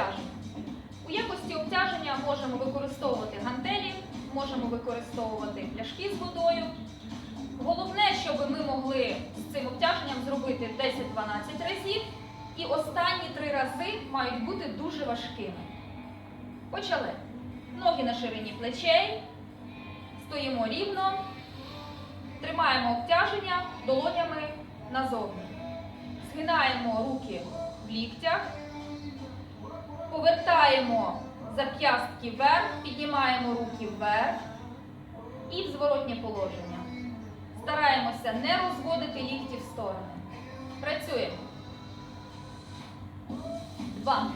обтяженням. У якості обтяження можемо використовувати гантелі, можемо використовувати пляшки з водою. Головне, щоб ми могли з цим обтяженням зробити 10-12 разів, і останні три рази мають бути дуже важкими. Почали. Ноги на ширині плечей, стоїмо рівно, тримаємо обтяження долонями назовні. Згинаємо руки в ліктях, повертаємо зап'ястки вверх, піднімаємо руки вверх і в зворотнє положення. Стараємося не розводити лікті в сторони. Працюємо. Два.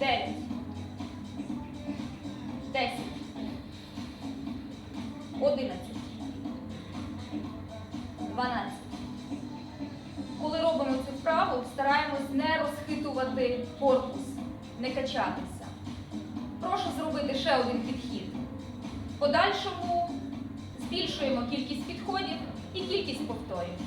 9, 10, 11, 12. Коли робимо цю вправу, стараємось не розхитувати корпус, не качатися. Прошу зробити ще один підхід. В подальшому збільшуємо кількість підходів і кількість повторів.